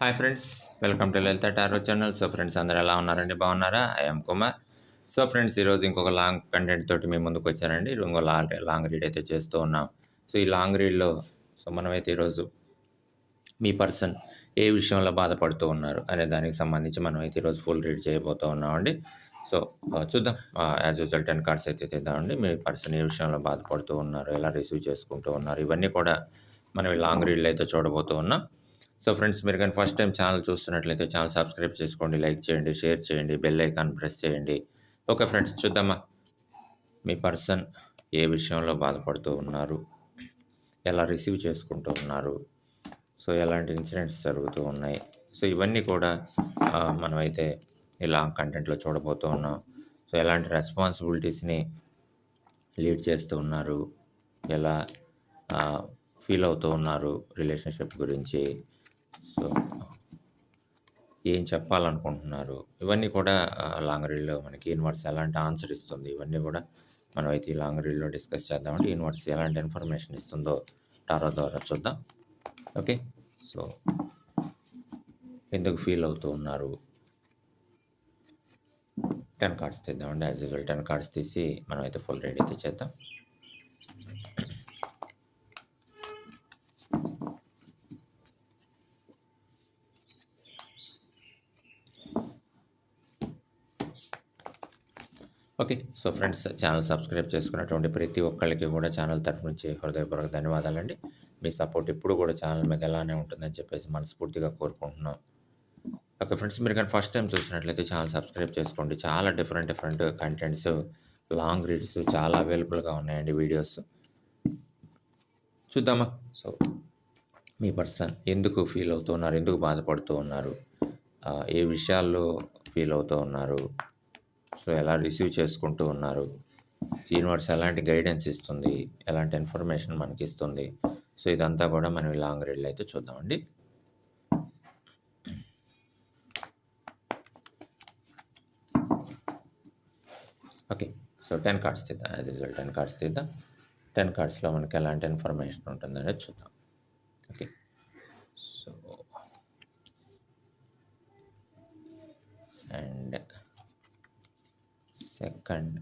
Hi friends welcome to Lalitha tarot channel. So friends అందరూ ఎలా ఉన్నారండి? బాగున్నారా? ఐఎమ్ కుమార్. సో ఫ్రెండ్స్ ఈరోజు ఇంకొక లాంగ్ కంటెంట్ తోటి మేము ముందుకు వచ్చానండి. ఇంకో లాంగ్ లాంగ్ రీడ్ అయితే చేస్తూ ఉన్నాం. సో ఈ లాంగ్ రీడ్లో సో మనమైతే ఈరోజు మీ పర్సన్ ఏ విషయంలో బాధపడుతూ ఉన్నారు అనే దానికి సంబంధించి మనం అయితే ఈరోజు ఫుల్ రీడ్ చేయబోతూ ఉన్నామండి. సో చూద్దాం. యాజ్ యూజువల్ టెన్ కార్డ్స్ అయితే తెద్దామండి. మీ పర్సన్ ఏ విషయంలో బాధపడుతూ ఉన్నారు ఎలా రిసీవ్ చేసుకుంటూ ఉన్నారు ఇవన్నీ కూడా మనం లాంగ్ రీడ్లో అయితే చూడబోతూ ఉన్నాం. సో ఫ్రెండ్స్ మీరు కానీ ఫస్ట్ టైం ఛానల్ చూస్తున్నట్లయితే ఛానల్ సబ్స్క్రైబ్ చేసుకోండి లైక్ చేయండి షేర్ చేయండి బెల్ ఐకాన్ ప్రెస్ చేయండి. ఓకే ఫ్రెండ్స్ చూద్దామా? మీ పర్సన్ ఏ విషయంలో బాధపడుతూ ఉన్నారు? ఎలా రిసీవ్ చేసుకుంటూ ఉన్నారు? సో ఎలాంటి ఇన్సిడెంట్స్ జరుగుతూ ఉన్నాయి? సో ఇవన్నీ కూడా మనమైతే ఇలా కంటెంట్లో చూడబోతూ ఉన్నాం. సో ఎలాంటి రెస్పాన్సిబిలిటీస్ని లీడ్ చేస్తూ ఉన్నారు? ఎలా ఫీల్ అవుతూ ఉన్నారు? రిలేషన్షిప్ గురించి సో ఏం చెప్పాలనుకుంటున్నారు? ఇవన్నీ కూడా లాంగ్ రీల్లో మనకి యూనివర్స్ ఎలాంటి ఆన్సర్ ఇస్తుంది? ఇవన్నీ కూడా మనం అయితే ఈ లాంగ్ రీడ్లో డిస్కస్ చేద్దామంటే యూనివర్స్ ఎలాంటి ఇన్ఫర్మేషన్ ఇస్తుందో టారో ద్వారా చూద్దాం. ఓకే? సో ఎందుకు ఫీల్ అవుతూ ఉన్నారు? టెన్ కార్డ్స్ తీద్దామండి. యాజ్ యూజువల్ టెన్ కార్డ్స్ తీసి మనం అయితే ఫుల్ రెడీ అయితే చేద్దాం. Okay. So friends channel subscribe చేసుకున్నటువంటి ప్రతి ఒక్కళ్ళకి కూడా ఛానల్ తరపు నుంచి హృదయపూర్వక ధన్యవాదాలండి. మీ సపోర్ట్ ఎప్పుడు కూడా ఛానల్ మీద ఎలానే ఉంటుందని చెప్పేసి మనస్ఫూర్తిగా కోరుకుంటున్నాం. ఓకే ఫ్రెండ్స్ మీరు కానీ ఫస్ట్ టైం చూసినట్లయితే ఛానల్ సబ్స్క్రైబ్ చేసుకోండి. చాలా different different contents long reads చాలా అవైలబుల్గా ఉన్నాయండి వీడియోస్. చూద్దామా? సో మీ పర్సన్ ఎందుకు ఫీల్ అవుతూ ఉన్నారు ఎందుకు బాధపడుతూ ఉన్నారు? ఏ విషయాల్లో ఫీల్ అవుతూ ఉన్నారు? సో ఎలా రిసీవ్ చేసుకుంటూ ఉన్నారు. యూనివర్స్ ఎలాంటి గైడెన్స్ ఇస్తుంది? ఎలాంటి ఇన్ఫర్మేషన్ మనకి ఇస్తుంది సో ఇదంతా కూడా మనం లాంగ్ రీడ్లో అయితే చూద్దామండి. ఓకే. సో టెన్ కార్డ్స్ తీద్దాం. యాజ్ యూజువల్ టెన్ కార్డ్స్ తీద్దాం. టెన్ కార్డ్స్లో మనకి ఎలాంటి ఇన్ఫర్మేషన్ ఉంటుందనేది చూద్దాం. second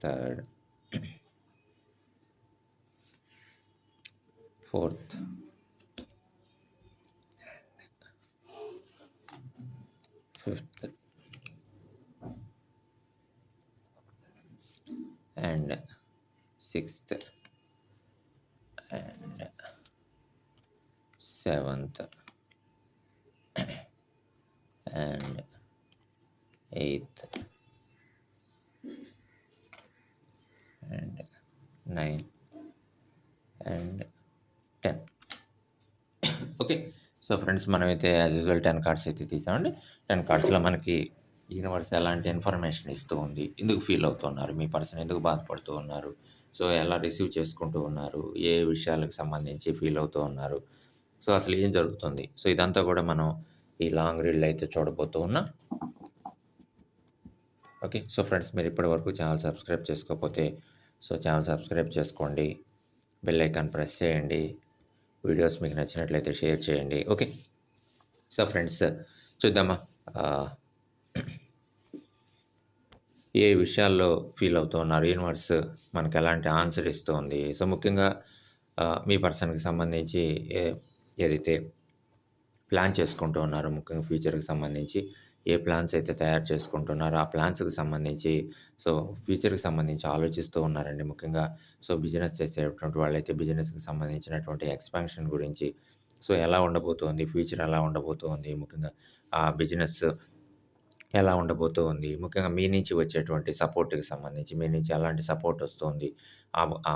third fourth fifth and sixth and seventh. So friends మనమైతే యాజ్ యూజువల్ టెన్ కార్డ్స్ అయితే తీసామండి. టెన్ కార్డ్స్లో మనకి యూనివర్స్ ఎలాంటి ఇన్ఫర్మేషన్ ఇస్తూ ఉంది ఎందుకు ఫీల్ అవుతున్నారు మీ పర్సన్ ఎందుకు బాధపడుతూ ఉన్నారు సో ఎలా రిసీవ్ చేసుకుంటూ ఉన్నారు ఏ విషయాలకు సంబంధించి ఫీల్ అవుతూ ఉన్నారు సో అసలు ఏం జరుగుతుంది. సో ఇదంతా కూడా మనం ఈ లాంగ్ రీడ్లో అయితే చూడబోతూ ఉన్నాం. ఓకే సో ఫ్రెండ్స్ మీరు ఇప్పటి వరకు ఛానల్ సబ్స్క్రైబ్ చేసుకోకపోతే సో ఛానల్ సబ్స్క్రైబ్ చేసుకోండి బెల్ ఐకాన్ ప్రెస్ చేయండి వీడియోస్ మీకు నచ్చినట్లయితే షేర్ చేయండి. ఓకే? సో ఫ్రెండ్స్ చూద్దామా? ఏ విషయాల్లో ఫీల్ అవుతున్నారు? యూనివర్స్ మనకు ఎలాంటి ఆన్సర్ ఇస్తుంది? సో ముఖ్యంగా మీ పర్సన్కి సంబంధించి ఏ- ఏదైతే ప్లాన్ చేసుకుంటూ ఉన్నారు ముఖ్యంగా ఫ్యూచర్కి సంబంధించి ఏ ప్లాన్స్ అయితే తయారు చేసుకుంటున్నారో ఆ ప్లాన్స్కి సంబంధించి సో ఫ్యూచర్కి సంబంధించి ఆలోచిస్తూ ఉన్నారండి ముఖ్యంగా. సో బిజినెస్ చేసేటువంటి వాళ్ళైతే బిజినెస్కి సంబంధించినటువంటి ఎక్స్పాన్షన్ గురించి సో ఎలా ఉండబోతోంది ఫ్యూచర్ ఎలా ఉండబోతోంది ముఖ్యంగా ఆ బిజినెస్ ఎలా ఉండబోతోంది ముఖ్యంగా మీ నుంచి వచ్చేటువంటి సపోర్ట్కి సంబంధించి మీ నుంచి ఎలాంటి సపోర్ట్ వస్తుంది ఆ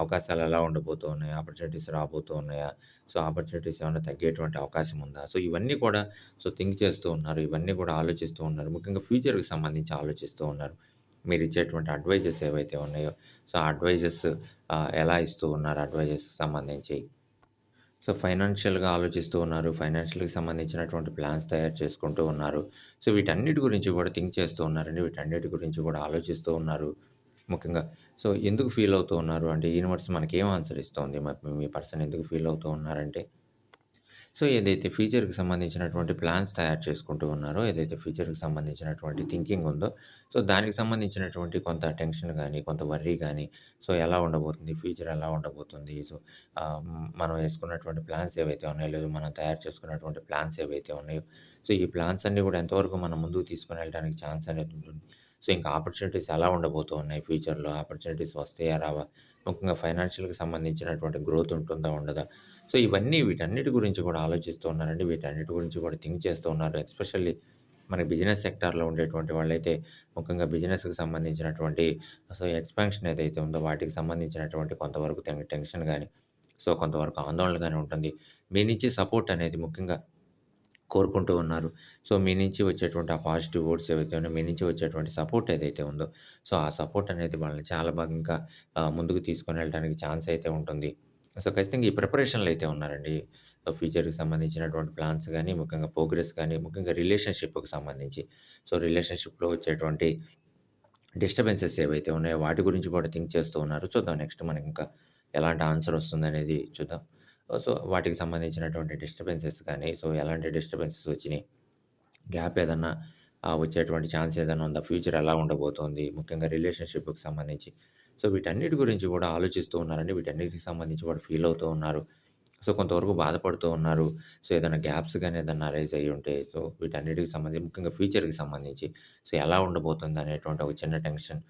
అవకాశాలు ఎలా ఉండబోతున్నాయి ఆపర్చునిటీస్ రాబోతున్నాయా సో ఆపర్చునిటీస్ ఏమైనా తగ్గేటువంటి అవకాశం ఉందా? సో ఇవన్నీ కూడా సో థింక్ చేస్తూ ఉన్నారు ఇవన్నీ కూడా ఆలోచిస్తూ ఉన్నారు. ముఖ్యంగా ఫ్యూచర్కి సంబంధించి ఆలోచిస్తూ ఉన్నారు. మీరు ఇచ్చేటువంటి అడ్వైజెస్ ఏవైతే ఉన్నాయో సో ఆ అడ్వైజెస్ ఎలా ఇస్తూ ఉన్నారు అడ్వైజెస్కి సంబంధించి? సో ఫైనాన్షియల్గా ఆలోచిస్తూ ఉన్నారు. ఫైనాన్షియల్కి సంబంధించినటువంటి ప్లాన్స్ తయారు చేసుకుంటూ ఉన్నారు. సో వీటన్నిటి గురించి కూడా థింక్ చేస్తూ ఉన్నారండి. వీటన్నిటి గురించి కూడా ఆలోచిస్తూ ఉన్నారు ముఖ్యంగా. సో ఎందుకు ఫీల్ అవుతూ ఉన్నారు? అంటే యూనివర్స్ మనకేం ఆన్సర్ ఇస్తుంది? మీ పర్సన్ ఎందుకు ఫీల్ అవుతూ ఉన్నారంటే సో ఏదైతే ఫ్యూచర్‌కి సంబంధించినటువంటి ప్లాన్స్ తయారు చేసుకుంటూ ఉన్నారో, ఏదైతే ఫ్యూచర్‌కి సంబంధించినటువంటి థింకింగ్ ఉందో, సో దానికి సంబంధించినటువంటి కొంత టెన్షన్ కానీ కొంత వర్రీ కానీ సో ఎలా ఉండబోతుంది, ఫ్యూచర్ ఎలా ఉండబోతుంది, సో మనం వేసుకున్నటువంటి ప్లాన్స్ ఏవైతే ఉన్నాయో, లేదు మనం తయారు చేసుకున్నటువంటి ప్లాన్స్ ఏవైతే ఉన్నాయో, సో ఈ ప్లాన్స్ అన్నీ కూడా ఎంతవరకు మనం ముందుకు తీసుకుని వెళ్ళడానికి ఛాన్స్ అనేది ఉంటుంది. సో ఇంకా ఆపర్చునిటీస్ ఎలా ఉండబోతూ ఉన్నాయి ఫ్యూచర్‌లో, ఆపర్చునిటీస్ వస్తాయా, రావా? ముఖ్యంగా ఫైనాన్షియల్‌కి సంబంధించినటువంటి గ్రోత్ ఉంటుందా, ఉండదా? సో ఇవన్నీ వీటన్నిటి గురించి కూడా ఆలోచిస్తూ ఉన్నారండి. వీటన్నిటి గురించి కూడా థింక్ చేస్తూ ఉన్నారు. ఎస్పెషల్లీ మన బిజినెస్ సెక్టార్‌లో ఉండేటువంటి వాళ్ళైతే ముఖ్యంగా బిజినెస్‌కి సంబంధించినటువంటి సో ఎక్స్‌పాన్షన్ ఏదైతే ఉందో వాటికి సంబంధించినటువంటి కొంతవరకు టెన్షన్ కానీ సో కొంతవరకు ఆందోళన కానీ ఉంటుంది. మీ నుంచి సపోర్ట్ అనేది ముఖ్యంగా కోరుకుంటూ ఉన్నారు. సో మీ నుంచి వచ్చేటువంటి ఆ పాజిటివ్ వర్డ్స్ ఏవైతే ఉన్నాయో, మీ నుంచి వచ్చేటువంటి సపోర్ట్ ఏదైతే ఉందో, సో ఆ సపోర్ట్ అనేది వాళ్ళని చాలా బాగా ఇంకా ముందుకు తీసుకొని వెళ్ళడానికి ఛాన్స్ అయితే ఉంటుంది. సో ఖచ్చితంగా ఈ ప్రిపరేషన్‌లో అయితే ఉన్నారండి. ఫ్యూచర్‌కి సంబంధించినటువంటి ప్లాన్స్ కానీ ముఖ్యంగా ప్రోగ్రెస్ కానీ ముఖ్యంగా రిలేషన్‌షిప్‌కి సంబంధించి, సో రిలేషన్‌షిప్‌లో వచ్చేటువంటి డిస్టర్బెన్సెస్ ఏవైతే ఉన్నాయో వాటి గురించి కూడా థింక్ చేస్తూ ఉన్నారు. చూద్దాం నెక్స్ట్ మనకి ఇంకా ఎలాంటి ఆన్సర్ వస్తుందనేది చూద్దాం. సో వాటికి సంబంధించినటువంటి డిస్టర్బెన్సెస్ కానీ, సో ఎలాంటి డిస్టర్బెన్సెస్ వచ్చినాయి, గ్యాప్ ఏదన్నా వచ్చేటువంటి ఛాన్స్ ఏదైనా ఉందా, ఫ్యూచర్ ఎలా ఉండబోతోంది, ముఖ్యంగా రిలేషన్‌షిప్‌కి సంబంధించి. సో వీటన్నిటి గురించి కూడా ఆలోచిస్తూ ఉన్నారండి. వీటన్నిటికి సంబంధించి కూడా ఫీల్ అవుతూ ఉన్నారు. సో కొంతవరకు బాధపడుతూ ఉన్నారు. సో ఏదైనా గ్యాప్స్ కానీ ఏదైనా అరైజ్ అయ్యి ఉంటే, సో వీటన్నిటికి సంబంధించి ముఖ్యంగా ఫ్యూచర్‌కి సంబంధించి సో ఎలా ఉండబోతుంది అనేటువంటి ఒక చిన్న టెన్షన్.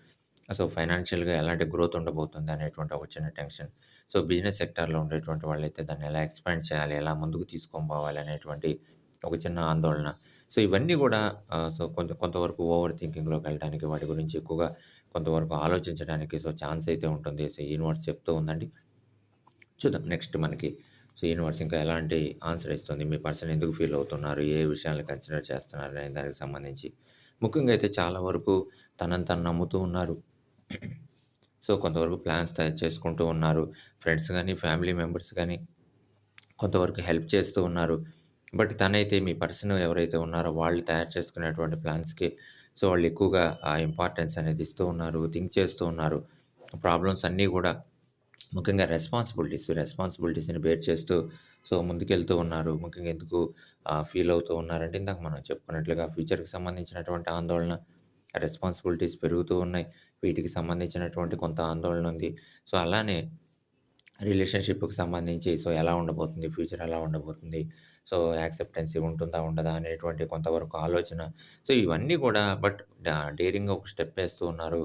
సో ఫైనాన్షియల్‌గా ఎలాంటి గ్రోత్ ఉండబోతుంది అనేటువంటి ఒక చిన్న టెన్షన్. సో బిజినెస్ సెక్టార్‌లో ఉండేటువంటి వాళ్ళైతే దాన్ని ఎలా ఎక్స్‌పాండ్ చేయాలి, ఎలా ముందుకు తీసుకొని పోవాలి అనేటువంటి ఒక చిన్న ఆందోళన. సో ఇవన్నీ కూడా సో కొంత కొంతవరకు ఓవర్ థింకింగ్‌లోకి వెళ్ళటానికి వాటి గురించి ఎక్కువగా కొంతవరకు ఆలోచించడానికి సో ఛాన్స్ అయితే ఉంటుంది. సో యూనివర్స్ చెప్తూ ఉందండి. చూద్దాం నెక్స్ట్ మనకి సో యూనివర్స్ ఇంకా ఎలాంటి ఆన్సర్ ఇస్తుంది, మీ పర్సన్ ఎందుకు ఫీల్ అవుతున్నారు, ఏ విషయాలను కన్సిడర్ చేస్తున్నారు అనే దానికి సంబంధించి. ముఖ్యంగా అయితే చాలా వరకు తనని తను నమ్ముతూ ఉన్నారు. సో కొంతవరకు ప్లాన్స్ తయారు చేసుకుంటూ ఉన్నారు. ఫ్రెండ్స్ కానీ ఫ్యామిలీ మెంబర్స్ కానీ కొంతవరకు హెల్ప్ చేస్తూ ఉన్నారు. బట్ తనైతే మీ పర్సన్ ఎవరైతే ఉన్నారో వాళ్ళు తయారు చేసుకునేటువంటి ప్లాన్స్‌కి సో వాళ్ళు ఎక్కువగా ఆ ఇంపార్టెన్స్ అనేది ఇస్తూ ఉన్నారు. థింక్ చేస్తూ ఉన్నారు. ప్రాబ్లమ్స్ అన్నీ కూడా ముఖ్యంగా రెస్పాన్సిబిలిటీస్, రెస్పాన్సిబిలిటీస్‌ని బేర్ చేస్తూ సో ముందుకెళ్తూ ఉన్నారు. ముఖ్యంగా ఎందుకు ఫీల్ అవుతూ ఉన్నారంటే ఇందాక మనం చెప్పుకున్నట్లుగా ఫ్యూచర్‌కి సంబంధించినటువంటి ఆందోళన, రెస్పాన్సిబిలిటీస్ పెరుగుతూ ఉన్నాయి. వీటికి సంబంధించినటువంటి కొంత ఆందోళన ఉంది. సో అలానే రిలేషన్‌షిప్‌కి సంబంధించి సో ఎలా ఉండబోతుంది, ఫ్యూచర్ ఎలా ఉండబోతుంది, సో యాక్సెప్టెన్సీ ఉంటుందా, ఉండదా అనేటువంటి కొంతవరకు ఆలోచన. సో ఇవన్నీ కూడా బట్ డేరింగ్‌గా ఒక స్టెప్ వేస్తూ ఉన్నారు.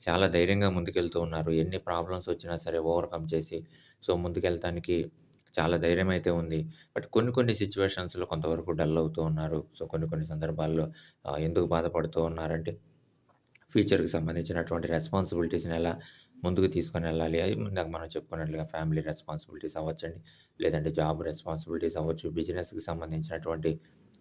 చాలా ధైర్యంగా ముందుకెళ్తూ ఉన్నారు. ఎన్ని ప్రాబ్లమ్స్ వచ్చినా సరే ఓవర్‌కమ్ చేసి సో ముందుకెళ్ళటానికి చాలా ధైర్యం అయితే ఉంది. బట్ కొన్ని కొన్ని సిచ్యువేషన్స్లో కొంతవరకు డల్ అవుతూ ఉన్నారు. సో కొన్ని కొన్ని సందర్భాల్లో ఎందుకు బాధపడుతూ ఉన్నారంటే ఫ్యూచర్‌కి సంబంధించినటువంటి రెస్పాన్సిబిలిటీస్‌ని ఎలా ముందుకు తీసుకొని వెళ్ళాలి. అది ఇందాక మనం చెప్పుకున్నట్లుగా ఫ్యామిలీ రెస్పాన్సిబిలిటీస్ అవ్వచ్చండి. లేదంటే జాబ్ రెస్పాన్సిబిలిటీస్ అవ్వచ్చు. బిజినెస్‌కి సంబంధించినటువంటి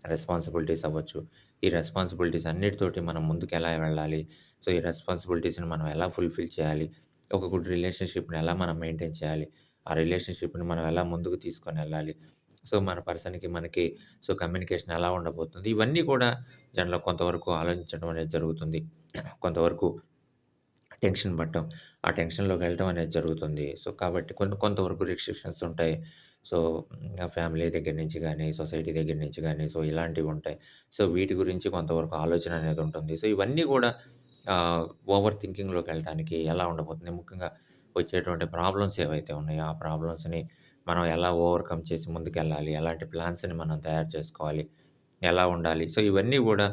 రెస్పాన్సిబిలిటీస్ అవ్వచ్చు. ఈ రెస్పాన్సిబిలిటీస్ అన్నిటితోటి మనం ముందుకు ఎలా వెళ్ళాలి. సో ఈ రెస్పాన్సిబిలిటీస్‌ని మనం ఎలా ఫుల్‌ఫిల్ చేయాలి. ఒక గుడ్ రిలేషన్‌షిప్‌ని ఎలా మనం మెయింటైన్ చేయాలి. ఆ రిలేషన్‌షిప్‌ని మనం ఎలా ముందుకు తీసుకొని వెళ్ళాలి. సో మన పర్సన్‌కి, మనకి సో కమ్యూనికేషన్ ఎలా ఉండబోతుంది. ఇవన్నీ కూడా జనరల్ కొంతవరకు ఆలోచించడం అనేది జరుగుతుంది. కొంతవరకు టెన్షన్ పట్టడం ఆ టెన్షన్‌లోకి వెళ్ళటం అనేది జరుగుతుంది. సో కాబట్టి కొన్ని కొంతవరకు రిస్ట్రిక్షన్స్ ఉంటాయి. సో ఫ్యామిలీ దగ్గర నుంచి కానీ సొసైటీ దగ్గర నుంచి కానీ సో ఇలాంటివి ఉంటాయి. సో వీటి గురించి కొంతవరకు ఆలోచన అనేది ఉంటుంది. సో ఇవన్నీ కూడా ఓవర్ థింకింగ్‌లోకి వెళ్ళడానికి ఎలా ఉండబోతుంది. ముఖ్యంగా వచ్చేటువంటి ప్రాబ్లమ్స్ ఏవైతే ఉన్నాయో ఆ ప్రాబ్లమ్స్‌ని మనం ఎలా ఓవర్‌కమ్ చేసి ముందుకెళ్ళాలి. ఎలాంటి ప్లాన్స్‌ని మనం తయారు చేసుకోవాలి. ఎలా ఉండాలి. సో ఇవన్నీ కూడా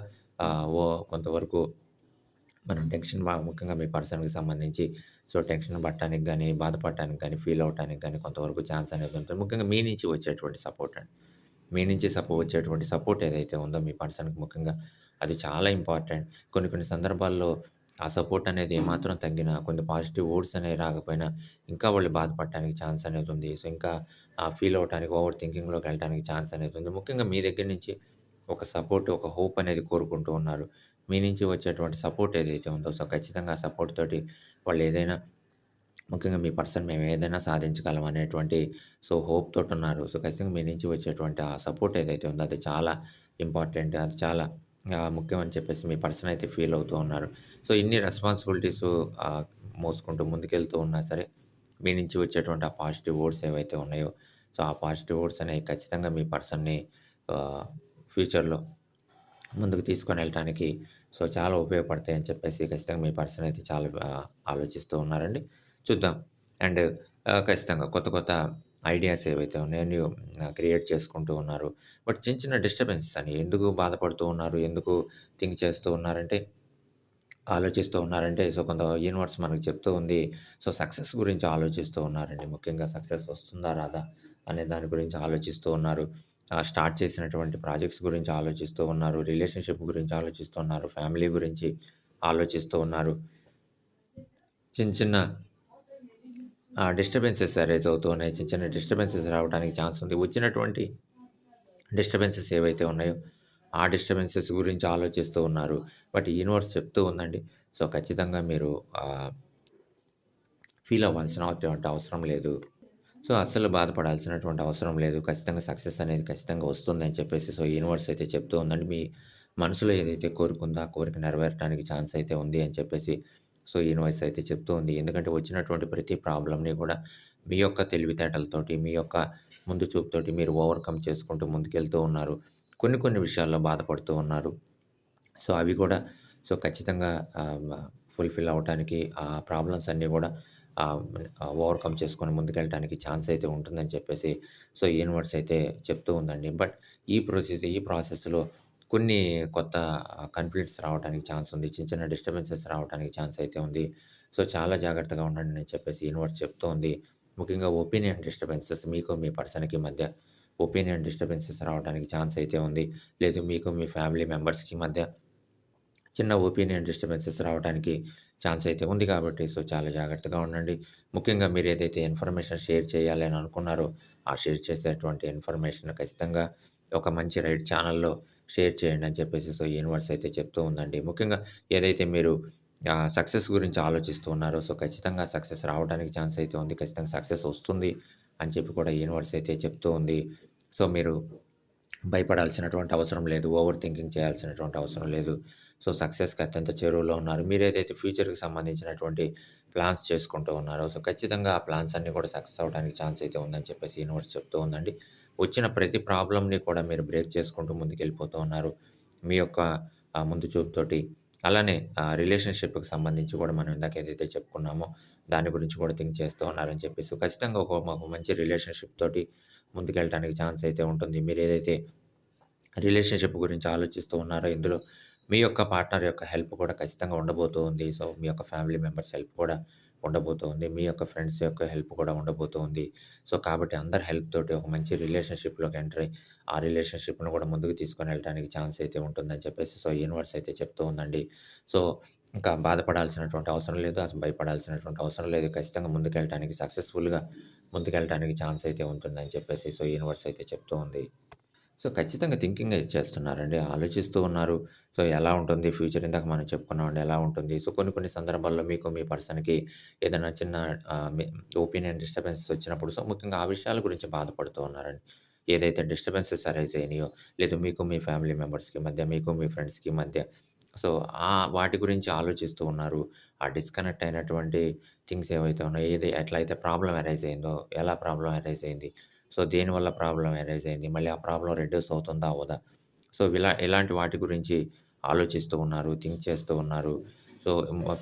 ఓ కొంతవరకు మనం టెన్షన్ ముఖ్యంగా మీ పర్సన్‌కి సంబంధించి సో టెన్షన్ పట్టడానికి కానీ బాధపడటానికి కానీ ఫీల్ అవ్వటానికి కానీ కొంతవరకు ఛాన్స్ అనేది ఉంటుంది. ముఖ్యంగా మీ నుంచి వచ్చేటువంటి సపోర్ట్ అండి. మీ నుంచి సపో వచ్చేటువంటి సపోర్ట్ ఏదైతే ఉందో మీ పర్సన్‌కి ముఖ్యంగా అది చాలా ఇంపార్టెంట్. కొన్ని కొన్ని సందర్భాల్లో ఆ సపోర్ట్ అనేది ఏమాత్రం తగ్గినా, కొన్ని పాజిటివ్ వర్డ్స్ అనేవి రాకపోయినా ఇంకా వాళ్ళు బాధపడటానికి ఛాన్స్ అనేది ఉంది. సో ఇంకా ఆ ఫీల్ అవ్వటానికి ఓవర్ థింకింగ్‌లోకి వెళ్ళటానికి ఛాన్స్ అనేది ఉంది. ముఖ్యంగా మీ దగ్గర నుంచి ఒక సపోర్ట్, ఒక హోప్ అనేది కోరుకుంటూ ఉన్నారు. మీ నుంచి వచ్చేటువంటి సపోర్ట్ ఏదైతే ఉందో సో ఖచ్చితంగా ఆ సపోర్ట్ తోటి వాళ్ళు ఏదైనా ముఖ్యంగా మీ పర్సన్ మేము ఏదైనా సాధించగలం అనేటువంటి సో హోప్ తోటి ఉన్నారు. సో ఖచ్చితంగా మీ నుంచి వచ్చేటువంటి ఆ సపోర్ట్ ఏదైతే ఉందో అది చాలా ఇంపార్టెంట్. అది చాలా ముఖ్యం అని చెప్పేసి మీ పర్సన్ అయితే ఫీల్ అవుతూ ఉన్నారు. సో, ఇన్ని రెస్పాన్సిబిలిటీస్ మోసుకుంటూ ముందుకెళ్తూ ఉన్నా సరే, మీ నుంచి వచ్చేటువంటి ఆ పాజిటివ్ వర్డ్స్ ఏవైతే ఉన్నాయో, సో, ఆ పాజిటివ్ వర్డ్స్ అనేవి ఖచ్చితంగా మీ పర్సన్‌ని ఫ్యూచర్‌లో ముందుకు తీసుకొని వెళ్ళటానికి సో, చాలా ఉపయోగపడతాయని చెప్పేసి ఖచ్చితంగా మీ పర్సన్ అయితే చాలా ఆలోచిస్తూ ఉన్నారండి. చూద్దాం. అండ్ ఖచ్చితంగా కొత్త కొత్త ఐడియాస్ ఏవైతే ఉన్నాయో క్రియేట్ చేసుకుంటూ ఉన్నారు. బట్ చిన్న చిన్న డిస్టర్బెన్సెస్ అని ఎందుకు బాధపడుతూ ఉన్నారు? ఎందుకు థింక్ చేస్తూ ఉన్నారంటే ఆలోచిస్తూ ఉన్నారంటే సో, కొంత యూనివర్స్ మనకు చెప్తూ ఉంది. సో, సక్సెస్ గురించి ఆలోచిస్తూ ఉన్నారండి. ముఖ్యంగా సక్సెస్ వస్తుందా? రాదా? అనే దాని గురించి ఆలోచిస్తూ ఉన్నారు. స్టార్ట్ చేసినటువంటి ప్రాజెక్ట్స్ గురించి ఆలోచిస్తూ ఉన్నారు. రిలేషన్‌షిప్ గురించి ఆలోచిస్తూ ఉన్నారు. ఫ్యామిలీ గురించి ఆలోచిస్తూ ఉన్నారు. చిన్న చిన్న డిస్టర్బెన్సెస్ అరైజ్ అవుతూ ఉన్నాయి. చిన్న చిన్న డిస్టర్బెన్సెస్ రావడానికి ఛాన్స్ ఉంది. వచ్చినటువంటి డిస్టర్బెన్సెస్ ఏవైతే ఉన్నాయో, ఆ డిస్టర్బెన్సెస్ గురించి ఆలోచిస్తూ ఉన్నారు. బట్ యూనివర్స్ చెప్తూ ఉందండి. సో, ఖచ్చితంగా మీరు ఫీల్ అవ్వాల్సిన అవసరం లేదు. సో, అస్సలు బాధపడాల్సినటువంటి అవసరం లేదు. ఖచ్చితంగా సక్సెస్ అనేది ఖచ్చితంగా వస్తుందని చెప్పేసి సో, యూనివర్స్ అయితే చెప్తూ ఉందండి. మీ మనసులో ఏదైతే కోరిక ఆ కోరిక నెరవేరటానికి ఛాన్స్ అయితే ఉంది అని చెప్పేసి సో, యూనివర్స్ అయితే చెప్తూ ఉంది. ఎందుకంటే వచ్చినటువంటి ప్రతి ప్రాబ్లమ్‌ని కూడా మీ యొక్క తెలివితేటలతోటి, మీ యొక్క ముందు చూపుతోటి మీరు ఓవర్‌కమ్ చేసుకుంటూ ముందుకెళ్తూ ఉన్నారు. కొన్ని కొన్ని విషయాల్లో బాధపడుతూ ఉన్నారు. సో, అవి కూడా సో, ఖచ్చితంగా ఫుల్‌ఫిల్ అవ్వటానికి ఆ ప్రాబ్లమ్స్ అన్నీ కూడా ఓవర్‌కమ్ చేసుకొని ముందుకెళ్ళటానికి ఛాన్స్ అయితే ఉంటుందని చెప్పేసి సో, యూనివర్స్ అయితే చెప్తూ ఉందండి. బట్ ఈ ప్రొసెస్ ఈ ప్రాసెస్‌లో కొన్ని కొత్త కన్ఫ్లిక్ట్స్ రావడానికి రావటానికి ఛాన్స్ ఉంది. చిన్న చిన్న డిస్టర్బెన్సెస్ రావటానికి ఛాన్స్ అయితే ఉంది. సో, చాలా జాగ్రత్తగా ఉండండి అని చెప్పేసి యూనివర్స్ చెప్తూ ఉంది. ముఖ్యంగా ఒపీనియన్ డిస్టర్బెన్సెస్ మీకు మీ పర్సన్‌కి మధ్య ఒపీనియన్ డిస్టర్బెన్సెస్ రావడానికి ఛాన్స్ అయితే ఉంది. లేదు మీకు మీ ఫ్యామిలీ మెంబర్స్‌కి మధ్య చిన్న ఒపీనియన్ డిస్టర్బెన్సెస్ రావడానికి ఛాన్స్ అయితే ఉంది కాబట్టి సో, చాలా జాగ్రత్తగా ఉండండి. ముఖ్యంగా మీరు ఏదైతే ఇన్ఫర్మేషన్ షేర్ చేయాలి అని అనుకున్నారో, ఆ షేర్ చేసేటువంటి ఇన్ఫర్మేషన్ ఖచ్చితంగా ఒక మంచి రైట్ ఛానల్లో షేర్ చేయండి అని చెప్పేసి సో, యూనివర్స్ అయితే చెప్తూ ఉందండి. ముఖ్యంగా ఏదైతే మీరు సక్సెస్ గురించి ఆలోచిస్తూ ఉన్నారో సో, ఖచ్చితంగా సక్సెస్ రావడానికి ఛాన్స్ అయితే ఉంది. ఖచ్చితంగా సక్సెస్ వస్తుంది అని చెప్పి కూడా యూనివర్స్ అయితే చెప్తూ ఉంది. సో, మీరు భయపడాల్సినటువంటి అవసరం లేదు. ఓవర్ థింకింగ్ చేయాల్సినటువంటి అవసరం లేదు. సో, సక్సెస్‌కి అత్యంత చేరువలో ఉన్నారు. మీరు ఏదైతే ఫ్యూచర్‌కి సంబంధించినటువంటి ప్లాన్స్ చేసుకుంటూ ఉన్నారో, సో, ఖచ్చితంగా ఆ ప్లాన్స్ అన్నీ కూడా సక్సెస్ అవడానికి ఛాన్స్ అయితే ఉందని చెప్పేసి యూనివర్స్ చెప్తూ ఉందండి. వచ్చిన ప్రతి ప్రాబ్లమ్‌ని కూడా మీరు బ్రేక్ చేసుకుంటూ ముందుకెళ్ళిపోతూ ఉన్నారు. మీ యొక్క ముందు చూపుతోటి. అలానే రిలేషన్‌షిప్‌కి సంబంధించి కూడా మనం ఇందాక ఏదైతే చెప్పుకున్నామో, దాని గురించి కూడా థింక్ చేస్తూ ఉన్నారని చెప్పేసి ఖచ్చితంగా ఒక మాకు మంచి రిలేషన్‌షిప్ తోటి ముందుకెళ్ళటానికి ఛాన్స్ అయితే ఉంటుంది. మీరు ఏదైతే రిలేషన్‌షిప్ గురించి ఆలోచిస్తూ ఉన్నారో, ఇందులో మీ యొక్క పార్ట్నర్ యొక్క హెల్ప్ కూడా ఖచ్చితంగా ఉండబోతోంది సో, మీ యొక్క ఫ్యామిలీ మెంబర్స్ హెల్ప్ కూడా ఉండబోతూ ఉంది. మీ యొక్క ఫ్రెండ్స్ యొక్క హెల్ప్ కూడా ఉండబోతోంది సో, కాబట్టి అందరి హెల్ప్ తోటి ఒక మంచి రిలేషన్‌షిప్‌లోకి ఎంటర్ అయ్యి, ఆ రిలేషన్షిప్ను కూడా ముందుకు తీసుకొని వెళ్ళటానికి ఛాన్స్ అయితే ఉంటుందని చెప్పేసి సో, యూనివర్స్ అయితే చెప్తూ ఉందండి. సో, ఇంకా బాధపడాల్సినటువంటి అవసరం లేదు. అసలు భయపడాల్సినటువంటి అవసరం లేదు. ఖచ్చితంగా ముందుకెళ్ళటానికి సక్సెస్‌ఫుల్‌గా ముందుకెళ్ళటానికి ఛాన్స్ అయితే ఉంటుందని చెప్పేసి సో, యూనివర్స్ అయితే చెప్తూ ఉంది. సో, ఖచ్చితంగా థింకింగ్ అయితే చేస్తున్నారండి. ఆలోచిస్తూ ఉన్నారు. సో, ఎలా ఉంటుంది ఫ్యూచర్ ఇందాక మనం చెప్పుకున్నామండి ఎలా ఉంటుంది. సో, కొన్ని కొన్ని సందర్భాల్లో మీకు మీ పర్సన్‌కి ఏదైనా చిన్న ఒపీనియన్ డిస్టర్బెన్సెస్ వచ్చినప్పుడు సో, ముఖ్యంగా ఆ విషయాల గురించి బాధపడుతూ ఉన్నారండి. ఏదైతే డిస్టర్బెన్సెస్ అరైజ్ అయినాయో, లేదు మీకు మీ ఫ్యామిలీ మెంబర్స్‌కి మధ్య, మీకు మీ ఫ్రెండ్స్‌కి మధ్య సో, ఆ వాటి గురించి ఆలోచిస్తూ ఉన్నారు. ఆ డిస్కనెక్ట్ అయినటువంటి థింగ్స్ ఏవైతే ఉన్నాయో, ఏది ఎట్లయితే ప్రాబ్లం అరైజ్ అయిందో, ఎలా ప్రాబ్లమ్ అరైజ్ అయింది. సో, దేనివల్ల ప్రాబ్లమ్ అరైజ్ అయింది. మళ్ళీ ఆ ప్రాబ్లం రెడ్యూస్ అవుతుందా? అవదా సో, ఇలా ఇలాంటి వాటి గురించి ఆలోచిస్తూ ఉన్నారు. థింక్ చేస్తూ ఉన్నారు. సో,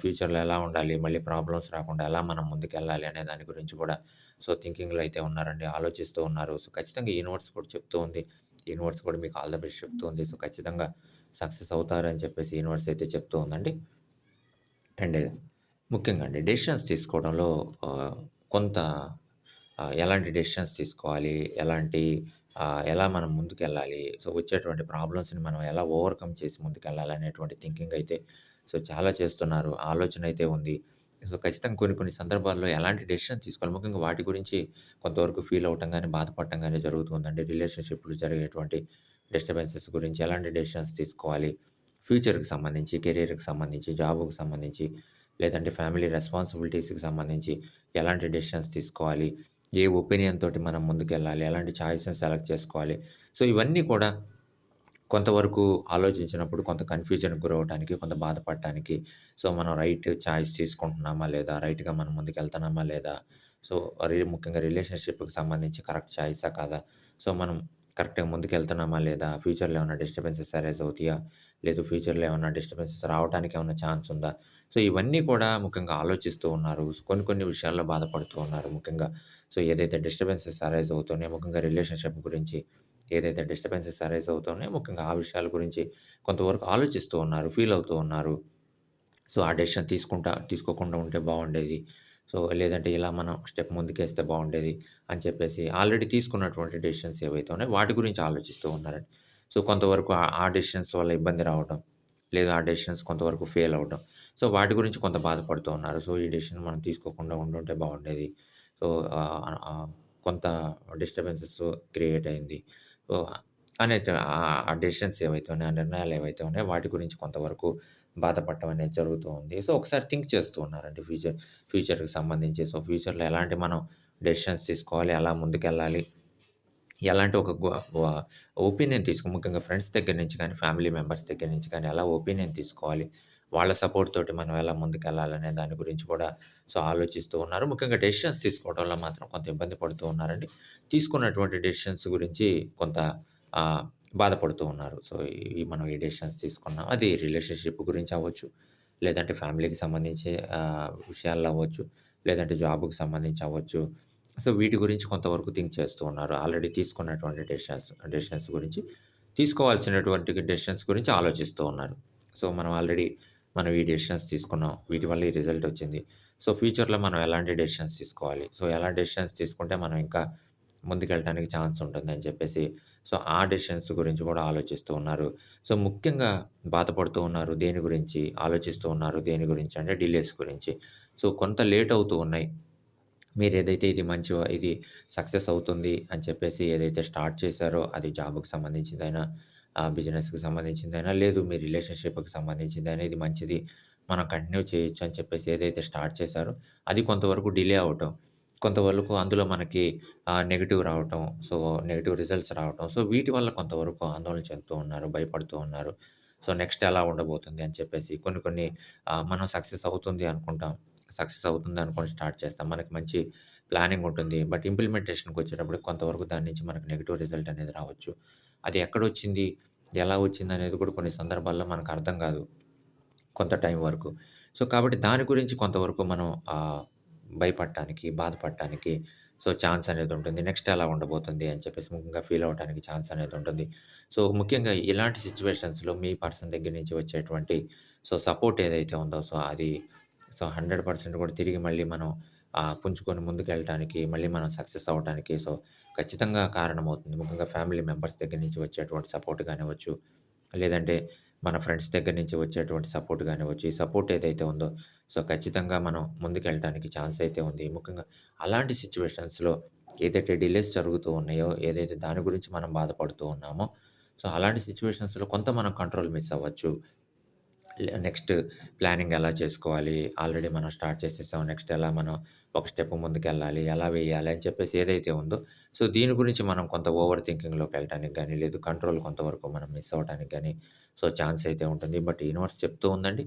ఫ్యూచర్‌లో ఎలా ఉండాలి? మళ్ళీ ప్రాబ్లమ్స్ రాకుండా ఎలా మనం ముందుకెళ్ళాలి అనే దాని గురించి కూడా సో, థింకింగ్‌లో అయితే ఉన్నారండి. ఆలోచిస్తూ ఉన్నారు. సో, ఖచ్చితంగా యూనివర్స్ కూడా చెప్తూ ఉంది. యూనివర్స్ కూడా మీకు ఆల్ ద బెస్ట్ చెప్తూ ఉంది. సో, ఖచ్చితంగా సక్సెస్ అవుతారని చెప్పేసి యూనివర్స్ అయితే చెప్తూ ఉందండి. అండ్ ముఖ్యంగా అండి డెసిషన్స్ తీసుకోవడంలో కొంత ఎలాంటి డెసిషన్స్ తీసుకోవాలి? ఎలాంటి ఎలా మనం ముందుకెళ్ళాలి? సో, వచ్చేటువంటి ప్రాబ్లమ్స్‌ని మనం ఎలా ఓవర్‌కమ్ చేసి ముందుకెళ్ళాలి అనేటువంటి థింకింగ్ అయితే సో, చాలా చేస్తున్నారు. ఆలోచన అయితే ఉంది. సో, ఖచ్చితంగా కొన్ని కొన్ని సందర్భాల్లో ఎలాంటి డెసిషన్ తీసుకోవాలి? ముఖ్యంగా వాటి గురించి కొంతవరకు ఫీల్ అవటం కానీ బాధపడటం కానీ జరుగుతుందండి. రిలేషన్షిప్లు జరిగేటువంటి డిస్టర్బెన్సెస్ గురించి ఎలాంటి డెసిషన్స్ తీసుకోవాలి? ఫ్యూచర్‌కి సంబంధించి, కెరియర్‌కి సంబంధించి, జాబ్‌కి సంబంధించి, లేదంటే ఫ్యామిలీ రెస్పాన్సిబిలిటీస్‌కి సంబంధించి ఎలాంటి డెసిషన్స్ తీసుకోవాలి? ఏ ఒపీనియన్ తోటి మనం ముందుకెళ్ళాలి? ఎలాంటి చాయిస్‌ని సెలెక్ట్ చేసుకోవాలి? సో, ఇవన్నీ కూడా కొంతవరకు ఆలోచించినప్పుడు కొంత కన్‌ఫ్యూజన్‌కి గురవడానికి కొంత బాధపడటానికి సో, మనం రైట్ చాయిస్ తీసుకుంటున్నామా లేదా? రైట్‌గా మనం ముందుకెళ్తున్నామా లేదా? సో, ముఖ్యంగా రిలేషన్‌షిప్‌కి సంబంధించి కరెక్ట్ ఛాయిసా కాదా? సో, మనం కరెక్ట్‌గా ముందుకెళ్తున్నామా లేదా? ఫ్యూచర్‌లో ఏమైనా డిస్టర్బెన్సెస్ అరేజ్ అవుతాయా? లేదు ఫ్యూచర్‌లో ఏమైనా డిస్టర్బెన్సెస్ రావటానికి ఏమైనా ఛాన్స్ ఉందా? సో, ఇవన్నీ కూడా ముఖ్యంగా ఆలోచిస్తూ ఉన్నారు. కొన్ని కొన్ని విషయాల్లో బాధపడుతూ ఉన్నారు ముఖ్యంగా. సో, ఏదైతే డిస్టర్బెన్సెస్ అరైజ్ అవుతున్నాయో ముఖ్యంగా రిలేషన్‌షిప్ గురించి ఏదైతే డిస్టర్బెన్సెస్ అరైజ్ అవుతున్నాయో ముఖ్యంగా ఆ విషయాల గురించి కొంతవరకు ఆలోచిస్తూ ఉన్నారు. ఫీల్ అవుతూ ఉన్నారు. సో, ఆ డెసిషన్ తీసుకుంటా తీసుకోకుండా ఉంటే బాగుండేది. సో, లేదంటే ఇలా మనం స్టెప్ ముందుకేస్తే బాగుండేది అని చెప్పేసి ఆల్రెడీ తీసుకున్నటువంటి డెసిషన్స్ ఏవైతే ఉన్నాయో వాటి గురించి ఆలోచిస్తూ ఉన్నారండి. సో, కొంతవరకు ఆ డెసిషన్స్ వల్ల ఇబ్బంది రావటం, లేదా ఆ డెసిషన్స్ కొంతవరకు ఫెయిల్ అవడం సో, వాటి గురించి కొంత బాధపడుతూ ఉన్నారు. సో, ఈ డెసిషన్ మనం తీసుకోకుండా ఉండుంటే బాగుండేది. సో, కొంత డిస్టర్బెన్సెస్ క్రియేట్ అయింది. సో, అనేది ఆ డెసిషన్స్ ఏవైతే ఉన్నాయో, ఆ నిర్ణయాలు ఏవైతే ఉన్నాయో వాటి గురించి కొంతవరకు బాధపడటం అనేది జరుగుతూ ఉంది. సో, ఒకసారి థింక్ చేస్తూ ఉన్నారండి ఫ్యూచర్ ఫ్యూచర్‌కి సంబంధించి. సో, ఫ్యూచర్‌లో ఎలాంటి మనం డెసిషన్స్ తీసుకోవాలి, ఎలా ముందుకెళ్ళాలి, ఎలాంటి ఒక ఒపీనియన్ తీసుకో ముఖ్యంగా ఫ్రెండ్స్ దగ్గర నుంచి కానీ, ఫ్యామిలీ మెంబర్స్ దగ్గర నుంచి కానీ ఎలా ఒపీనియన్ తీసుకోవాలి, వాళ్ళ సపోర్ట్ తోటి మనం ఎలా ముందుకెళ్ళాలనే దాని గురించి కూడా సో, ఆలోచిస్తూ ఉన్నారు. ముఖ్యంగా డెసిషన్స్ తీసుకోవడంలో మాత్రం కొంత ఇబ్బంది పడుతూ ఉన్నారండి. తీసుకున్నటువంటి డెసిషన్స్ గురించి కొంత బాధపడుతూ ఉన్నారు. సో, ఈ మనం ఈ డెసిషన్స్ తీసుకున్నాం. అది రిలేషన్‌షిప్ గురించి అవ్వచ్చు, లేదంటే ఫ్యామిలీకి సంబంధించి విషయాల్లో అవ్వచ్చు, లేదంటే జాబ్‌కి సంబంధించి అవ్వచ్చు. సో, వీటి గురించి కొంతవరకు థింక్ చేస్తూ ఉన్నారు. ఆల్రెడీ తీసుకున్నటువంటి డెసిషన్స్ డెసిషన్స్ గురించి తీసుకోవాల్సినటువంటి డెసిషన్స్ గురించి ఆలోచిస్తూ ఉన్నారు. సో, మనం ఆల్రెడీ మనం ఈ డెసిషన్స్ తీసుకున్నాం. వీటి వల్ల ఈ రిజల్ట్ వచ్చింది. సో, ఫ్యూచర్‌లో మనం ఎలాంటి డెసిషన్స్ తీసుకోవాలి. సో, ఎలాంటి డెసిషన్స్ తీసుకుంటే మనం ఇంకా ముందుకెళ్ళడానికి ఛాన్స్ ఉంటుందని చెప్పేసి సో, ఆ డెసిషన్స్ గురించి కూడా ఆలోచిస్తూ ఉన్నారు. సో, ముఖ్యంగా బాధపడుతూ ఉన్నారు. దేని గురించి ఆలోచిస్తూ ఉన్నారు. దేని గురించి అంటే డిలేస్ గురించి. సో, కొంత లేట్ అవుతూ ఉన్నాయి. మీరు ఏదైతే ఇది మంచి ఇది సక్సెస్ అవుతుంది అని చెప్పేసి ఏదైతే స్టార్ట్ చేశారో అది జాబ్‌కి సంబంధించిందైనా, బిజినెస్‌కి సంబంధించిందైనా, లేదు మీ రిలేషన్‌షిప్‌కి సంబంధించిందైనా ఇది మంచిది. మనం కంటిన్యూ చేయొచ్చు అని చెప్పేసి ఏదైతే స్టార్ట్ చేశారో అది కొంతవరకు డిలే అవ్వటం. కొంతవరకు అందులో మనకి నెగిటివ్ రావటం. సో, నెగిటివ్ రిజల్ట్స్ రావటం. సో, వీటి వల్ల కొంతవరకు ఆందోళన చెందుతూ ఉన్నారు. భయపడుతూ ఉన్నారు. సో, నెక్స్ట్ ఎలా ఉండబోతుంది అని చెప్పేసి కొన్ని కొన్ని మనం సక్సెస్ అవుతుంది అనుకుంటాం. సక్సెస్ అవుతుంది అనుకొని స్టార్ట్ చేస్తాం. మనకి మంచి ప్లానింగ్ ఉంటుంది. బట్ ఇంప్లిమెంటేషన్‌కి వచ్చేటప్పుడు కొంతవరకు దాని నుంచి మనకు నెగిటివ్ రిజల్ట్ అనేది రావచ్చు. అది ఎక్కడొచ్చింది, ఎలా వచ్చింది అనేది కూడా కొన్ని సందర్భాల్లో మనకు అర్థం కాదు. కొంత టైం వరకు. సో, కాబట్టి దాని గురించి కొంతవరకు మనం భయపడటానికి, బాధపడటానికి సో, ఛాన్స్ అనేది ఉంటుంది. నెక్స్ట్ ఎలా ఉండబోతుంది అని చెప్పేసి ముఖ్యంగా ఫీల్ అవ్వటానికి ఛాన్స్ అనేది ఉంటుంది. సో, ముఖ్యంగా ఇలాంటి సిచ్యువేషన్స్లో మీ పర్సన్ దగ్గర నుంచి వచ్చేటువంటి సో, సపోర్ట్ ఏదైతే ఉందో సో, అది సో, 100% కూడా తిరిగి మళ్ళీ మనం పుంజుకొని పుంజుకొని ముందుకెళ్ళటానికి, మళ్ళీ మనం సక్సెస్ అవ్వటానికి సో, ఖచ్చితంగా కారణమవుతుంది. ముఖ్యంగా ఫ్యామిలీ మెంబర్స్ దగ్గర నుంచి వచ్చేటువంటి సపోర్ట్ కానివ్వచ్చు, లేదంటే మన ఫ్రెండ్స్ దగ్గర నుంచి వచ్చేటువంటి సపోర్ట్ కానివ్వచ్చు. ఈ సపోర్ట్ ఏదైతే ఉందో సో, ఖచ్చితంగా మనం ముందుకెళ్ళటానికి ఛాన్స్ అయితే ఉంది. ముఖ్యంగా అలాంటి సిచ్యువేషన్స్లో ఏదైతే డిలేస్ జరుగుతూ ఉన్నాయో, ఏదైతే దాని గురించి మనం బాధపడుతూ ఉన్నామో, సో, అలాంటి సిచ్యువేషన్స్లో కొంత మనం కంట్రోల్ మిస్ అవ్వచ్చు. నెక్స్ట్ ప్లానింగ్ ఎలా చేసుకోవాలి, ఆల్రెడీ మనం స్టార్ట్ చేసేసాం. నెక్స్ట్ ఎలా మనం ఒక స్టెప్ ముందుకెళ్ళాలి, ఎలా వేయాలి అని చెప్పేసి ఏదైతే ఉందో సో, దీని గురించి మనం కొంత ఓవర్ థింకింగ్‌లోకి వెళ్ళటానికి కానీ లేదు కంట్రోల్ కొంతవరకు మనం మిస్ అవ్వటానికి కానీ సో, ఛాన్స్ అయితే ఉంటుంది. బట్ యూనివర్స్ చెప్తూ ఉందండి.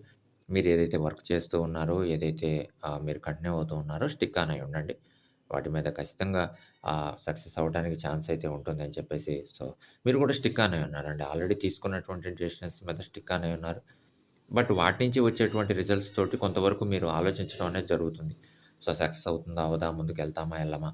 మీరు ఏదైతే వర్క్ చేస్తూ ఉన్నారో, ఏదైతే మీరు కంటిన్యూ అవుతూ ఉన్నారో స్టిక్ ఆన్ అయి ఉండండి. వాటి మీద ఖచ్చితంగా సక్సెస్ అవ్వడానికి ఛాన్స్ అయితే ఉంటుందని చెప్పేసి సో, మీరు కూడా స్టిక్ ఆన్ అయి ఉన్నారండి. ఆల్రెడీ తీసుకున్నటువంటి డెసిషన్స్ మీద స్టిక్ ఆన్ అయి ఉన్నారు. బట్ వాటి నుంచి వచ్చేటువంటి రిజల్ట్స్ తోటి కొంతవరకు మీరు ఆలోచించడం అనేది జరుగుతుంది. సో, సక్సెస్ అవుతుందా? ముందుకు వెళ్తామా వెళ్ళమా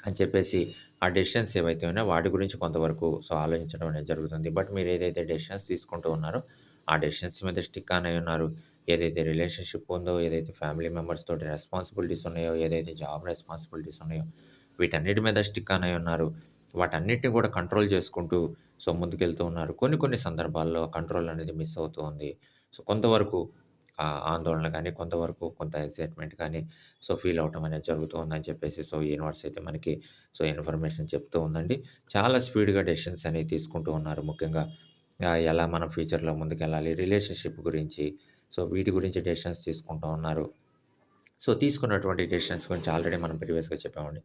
అని చెప్పేసి ఆ డెసిషన్స్ ఏవైతే ఉన్నాయో వాటి గురించి కొంతవరకు సో, ఆలోచించడం అనేది జరుగుతుంది. బట్ మీరు ఏదైతే డెసిషన్స్ తీసుకుంటూ ఉన్నారో ఆ డెసిషన్స్ మీద స్టిక్ అనే ఉన్నారు. ఏదైతే రిలేషన్‌షిప్ ఉందో, ఏదైతే ఫ్యామిలీ మెంబర్స్ తోటి రెస్పాన్సిబిలిటీస్ ఉన్నాయో, ఏదైతే జాబ్ రెస్పాన్సిబిలిటీస్ ఉన్నాయో వీటన్నిటి మీద స్టిక్ అనే ఉన్నారు. వాటన్నిటిని కూడా కంట్రోల్ చేసుకుంటూ సో, ముందుకెళ్తూ ఉన్నారు. కొన్ని కొన్ని సందర్భాల్లో కంట్రోల్ అనేది మిస్ అవుతూ ఉంది. సో, కొంతవరకు ఆందోళన కానీ కొంతవరకు కొంత ఎక్సైట్‌మెంట్ కానీ సో, ఫీల్ అవ్వటం అనేది జరుగుతూ ఉందని చెప్పేసి సో, యూనివర్స్ అయితే మనకి సో, ఇన్ఫర్మేషన్ చెప్తూ ఉందండి. చాలా స్పీడ్‌గా డెసిషన్స్ అనేవి తీసుకుంటూ ఉన్నారు. ముఖ్యంగా ఎలా మనం ఫ్యూచర్‌లో ముందుకెళ్ళాలి, రిలేషన్‌షిప్ గురించి సో, వీటి గురించి డెసిషన్స్ తీసుకుంటూ ఉన్నారు. సో, తీసుకున్నటువంటి డెసిషన్స్ గురించి ఆల్రెడీ మనం ప్రీవియస్‌గా చెప్పామండి.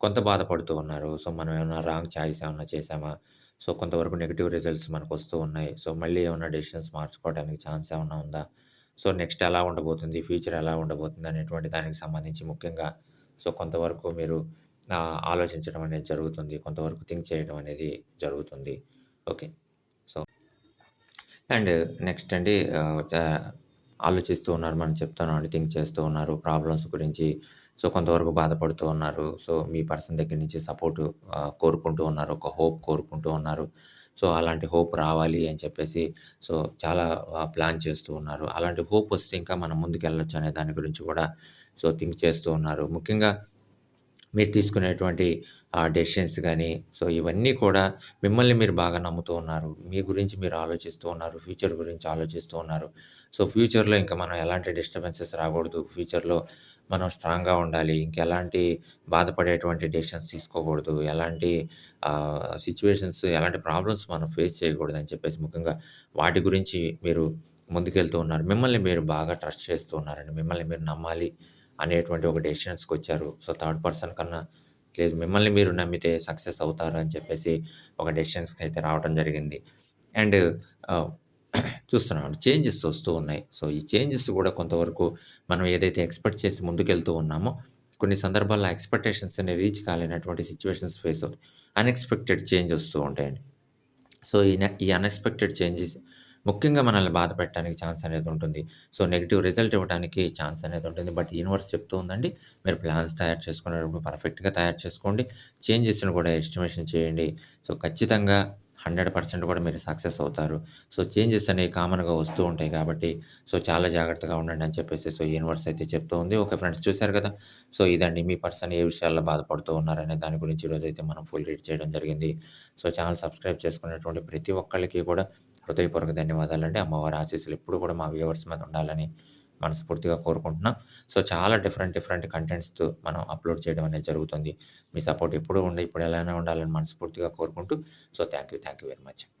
కొంత బాధపడుతూ ఉన్నారు. సో, మనం ఏమైనా రాంగ్ చాయిస్ ఏమైనా చేశామా? సో కొంతవరకు నెగిటివ్ రిజల్ట్స్ మనకు వస్తూ ఉన్నాయి. సో మళ్ళీ ఏమైనా డెసిషన్స్ మార్చుకోవడానికి ఛాన్స్ ఏమైనా ఉందా? సో నెక్స్ట్ ఎలా ఉండబోతుంది? ఫ్యూచర్ ఎలా ఉండబోతుంది? అనేటువంటి దానికి సంబంధించి ముఖ్యంగా సో కొంతవరకు మీరు ఆలోచించడం అనేది జరుగుతుంది. కొంతవరకు థింక్ చేయడం అనేది జరుగుతుంది. ఓకే. సో అండ్ నెక్స్ట్ అండి ఆలోచిస్తూ ఉన్నారు. మనం చెప్తున్నామండి థింక్ చేస్తూ ఉన్నారు. ప్రాబ్లమ్స్ గురించి సో కొంతవరకు బాధపడుతూ ఉన్నారు. సో మీ పర్సన్ దగ్గర నుంచి సపోర్ట్ కోరుకుంటూ ఉన్నారు. ఒక హోప్ కోరుకుంటూ ఉన్నారు. సో అలాంటి హోప్ రావాలి అని చెప్పేసి సో చాలా ప్లాన్ చేస్తూ ఉన్నారు. అలాంటి హోప్ వస్తే ఇంకా మనం ముందుకు వెళ్ళొచ్చు అనే దాని గురించి కూడా సో థింక్ చేస్తూ ఉన్నారు. ముఖ్యంగా మీరు తీసుకునేటువంటి డెసిషన్స్ కానీ సో ఇవన్నీ కూడా మిమ్మల్ని మీరు బాగా నమ్ముతూ ఉన్నారు. మీ గురించి మీరు ఆలోచిస్తూ ఉన్నారు. ఫ్యూచర్ గురించి ఆలోచిస్తూ ఉన్నారు. సో ఫ్యూచర్‌లో ఇంకా మనం ఎలాంటి డిస్టర్బెన్సెస్ రాకూడదు. ఫ్యూచర్‌లో మనం స్ట్రాంగ్‌గా ఉండాలి. ఇంకెలాంటి బాధపడేటువంటి డెసిషన్స్ తీసుకోకూడదు. ఎలాంటి సిచ్యువేషన్స్ ఎలాంటి ప్రాబ్లమ్స్ మనం ఫేస్ చేయకూడదని చెప్పేసి ముఖ్యంగా వాటి గురించి మీరు ముందుకెళ్తూ ఉన్నారు. మిమ్మల్ని మీరు బాగా ట్రస్ట్ చేస్తూ ఉన్నారండి. మిమ్మల్ని మీరు నమ్మాలి అనేటువంటి ఒక డెసిషన్స్‌కొచ్చారు. సో థర్డ్ పర్సన్ కన్నా లేదు మిమ్మల్ని మీరు నమ్మితే సక్సెస్ అవుతారు అని చెప్పేసి ఒక డెసిషన్స్‌కి అయితే రావడం జరిగింది. అండ్ చూస్తున్నాం చేంజెస్ వస్తూ ఉన్నాయి. సో ఈ చేంజెస్ కూడా కొంతవరకు మనం ఏదైతే ఎక్స్‌పెక్ట్ చేసి ముందుకెళ్తూ ఉన్నామో కొన్ని సందర్భాల్లో ఎక్స్పెక్టేషన్స్ అనేవి రీచ్ కాలేనటువంటి సిచ్యువేషన్స్ ఫేస్ అవుతాయి. అన్‌ఎక్స్‌పెక్టెడ్ చేంజ్ వస్తూ ఉంటాయండి. సో ఈ ఈ అన్‌ఎక్స్‌పెక్టెడ్ చేంజెస్ ముఖ్యంగా మనల్ని బాధ పెట్టడానికి ఛాన్స్ అనేది ఉంటుంది. సో నెగిటివ్ రిజల్ట్ ఇవ్వడానికి ఛాన్స్ అనేది ఉంటుంది. బట్ యూనివర్స్ చెప్తూ ఉందండి. మీరు ప్లాన్స్ తయారు చేసుకునేటప్పుడు పర్ఫెక్ట్‌గా తయారు చేసుకోండి. చేంజెస్‌ని కూడా ఎస్టిమేషన్ చేయండి. సో ఖచ్చితంగా 100% కూడా మీరు సక్సెస్ అవుతారు. సో చేంజెస్ అనేవి కామన్‌గా వస్తూ ఉంటాయి కాబట్టి సో చాలా జాగ్రత్తగా ఉండండి అని చెప్పేసి సో యూనివర్స్ అయితే చెప్తూ ఉంది. ఓకే ఫ్రెండ్స్ చూశారు కదా! సో ఇదండి మీ పర్సన్ ఏ విషయాల్లో బాధపడుతూ ఉన్నారనే దాని గురించి ఈరోజైతే మనం ఫుల్ రీడ్ చేయడం జరిగింది. సో ఛానల్ సబ్స్క్రైబ్ చేసుకున్నటువంటి ప్రతి ఒక్కళ్ళకి కూడా హృదయపూర్వక ధన్యవాదాలండి. అమ్మవారి ఆశీస్సులు ఎప్పుడు కూడా మా వ్యూవర్స్ మీద ఉండాలని మనస్ఫూర్తిగా కోరుకుంటున్నాం. సో చాలా డిఫరెంట్ డిఫరెంట్ కంటెంట్స్‌తో మనం అప్‌లోడ్ చేయడం అనేది జరుగుతుంది. మీ సపోర్ట్ ఎప్పుడూ ఉండే ఇప్పుడు ఎలానే ఉండాలని మనస్ఫూర్తిగా కోరుకుంటూ so thank you. Thank you very much.